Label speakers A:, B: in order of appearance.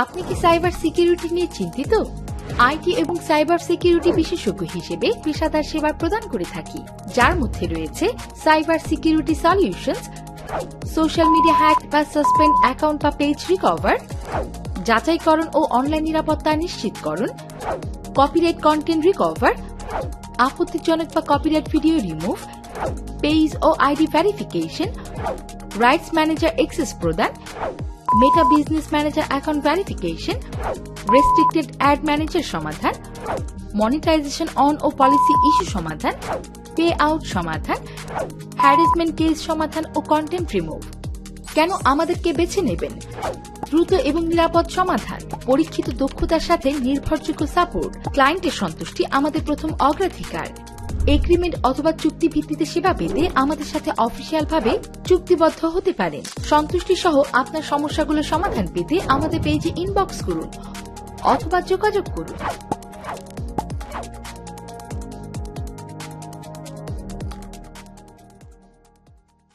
A: আপনি কি cyber security নিয়ে চিন্তিত? আইটি এবং সাইবার সিকিউরিটি বিশেষজ্ঞ হিসেবে পেশাদার সেবা প্রদান করে থাকি, যার মধ্যে রয়েছে cyber security solutions, social media hack বা সাসপেন্ড অ্যাকাউন্ট বা পেজ রিকভার, যাচাইকরণ ও অনলাইন নিরাপত্তা নিশ্চিতকরণ, কপিরাইট কন্টেন্ট রিকভার, আপত্তিজনক বা কপিরাইট ভিডিও রিমুভ পেজ ও ID verification, rights manager access প্রদান Meta business manager account verification restricted ad manager সমাধান মনিটাইজেশন অন ও পলিসি ইস্যু সমাধান পে আউট সমাধান হ্যারাসমেন্ট কেস সমাধান ও কন্টেন্ট রিমুভ কেন আমাদেরকে বেছে নেবেন? দ্রুত এবং নিরাপদ সমাধান, পরীক্ষিত দক্ষতার সাথে নির্ভরযোগ্য সাপোর্ট, ক্লায়েন্টের সন্তুষ্টি আমাদের প্রথম অগ্রাধিকার। এগ্রিমেন্ট অথবা চুক্তি ভিত্তিতে সেবা পেতে আমাদের সাথে অফিসিয়াল ভাবে চুক্তিবদ্ধ হতে পারেন সন্তুষ্টি সহ আপনার সমস্যাগুলো সমাধান পেতে আমাদের পেজে ইনবক্স করুন অথবা যোগাযোগ করুন।